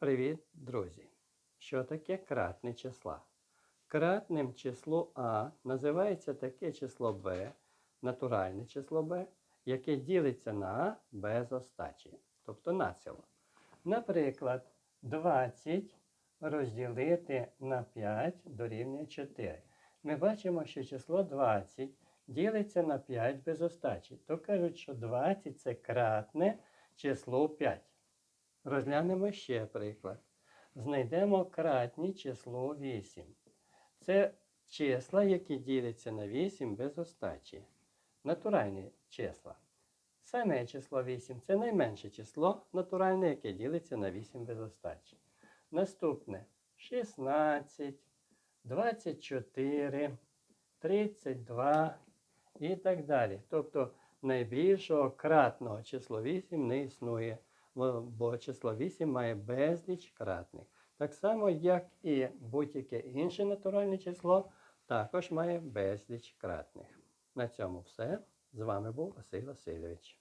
Привіт, друзі! Що таке кратне числа? Кратним число А називається таке число Б, натуральне число Б, яке ділиться на А без остачі, тобто націло. Наприклад, 20 розділити на 5 дорівнює 4. Ми бачимо, що число 20 ділиться на 5 без остачі. То кажуть, що 20 це кратне число 5. Розглянемо ще приклад. Знайдемо кратні число 8. Це числа, які діляться на 8 без остачі. Натуральні числа. Саме число 8 це найменше число натуральне, яке ділиться на 8 без остачі. Наступне 16, 24, 32 і так далі. Тобто найбільшого кратного число 8 не існує, бо- число 8 має безліч кратних. Так само, як і будь-яке інше натуральне число, також має безліч кратних. На цьому все. З вами був Василь Васильович.